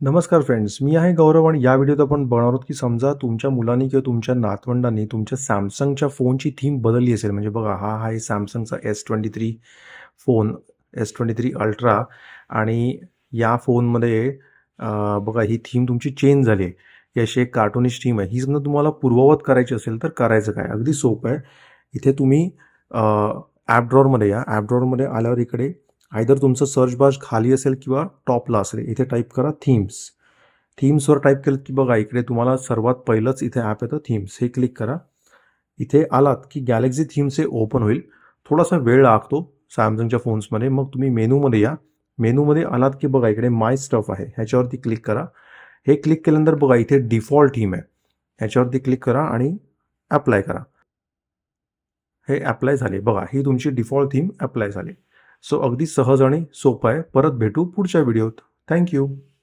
नमस्कार फ्रेंड्स मी आहे गौरव आणि या व्हिडिओत आपण बघणार आहोत की समजा तुमच्या मुलांनी किंवा तुमच्या नातवंडांनी तुमच्या सॅमसंगच्या फोनची थीम बदलली असेल. म्हणजे बघा हा आहे सॅमसंगचा S twenty three phone S twenty three ultra आणि या फोनमध्ये बघा ही थीम तुमची चेंज झाली आहे. ही अशी एक कार्टुनिश थीम आहे. ही समजा तुम्हाला पूर्ववत करायची असेल तर करायचं काय? अगदी सोपं आहे. इथे तुम्ही ॲप ड्रॉरमध्ये या. ॲप ड्रॉरमध्ये आल्यावर इकडे आयदर तुमचं सर्च बार खाली असेल किंवा टॉपला असेल इथे टाईप करा थीम्स थीम्सवर टाईप केलं की बघा इकडे तुम्हाला सर्वात पहिलंच इथे ॲप येतं थीम्स हे क्लिक करा. इथे आलात की गॅलेक्सी थीम्स हे ओपन होईल. थोडासा वेळ लागतो सॅमसंगच्या फोन्समध्ये मग तुम्ही मेनूमध्ये या. मेनूमध्ये आलात की बघा इकडे माय स्टफ आहे. ह्याच्यावरती क्लिक करा. हे क्लिक केल्यानंतर बघा इथे डिफॉल्ट थीम आहे. ह्याच्यावरती क्लिक करा आणि अप्लाय करा. हे अप्लाय झाले. बघा ही तुमची डिफॉल्ट थीम अप्लाय झाली. सो अगदी सहज आणि सोपं आहे. परत भेटू पुढच्या व्हिडिओत थँक्यू